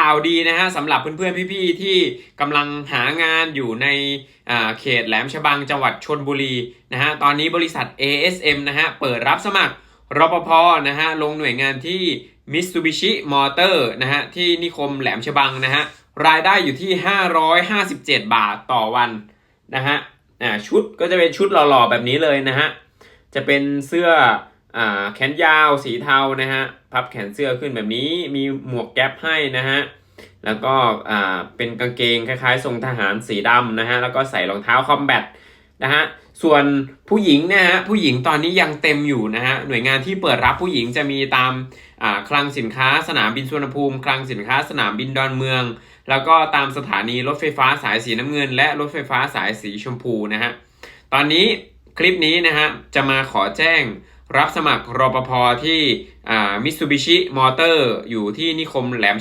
ข่าวดีนะฮะสำหรับเพื่อนๆพี่ๆที่กำลังหางานอยู่ในเขตแหลมฉบังจังหวัดชนบุรีนะฮะตอนนี้บริษัท ASM นะฮะเปิดรับสมัครรปภนะฮะลงหน่วยงานที่ Mitsubishi Motor นะฮะที่นิคมแหลมฉบังนะฮะรายได้อยู่ที่ 557 บาทต่อวันนะฮะอ่าชุดก็จะเป็นชุดหล่อๆแบบนี้เลยนะฮะจะเป็นเสื้อ แขนยาวสีเทานะฮะพับแขนเสื้อขึ้นแบบนี้มีหมวกแก๊ปให้นะฮะแล้วก็เป็นกางเกงคล้ายๆทรงทหารสีดำนะฮะแล้วก็ใส่รองเท้าคอมแบทนะฮะส่วนผู้หญิงนะฮะผู้หญิงตอนนี้ยังเต็มอยู่นะฮะหน่วยงานที่เปิดรับผู้หญิงจะมีตามคลังสินค้าสนามบินสุวรรณภูมิ คลังสินค้าสนามบินดอนเมือง แล้วก็ตามสถานีรถไฟฟ้าสายสีน้ำเงิน และรถไฟฟ้าสายสีชมพูนะฮะตอนนี้คลิปนี้นะฮะจะมาขอแจ้ง รับสมัครรปภที่มิตซูบิชิมอเตอร์อยู่ที่นิคมแหลม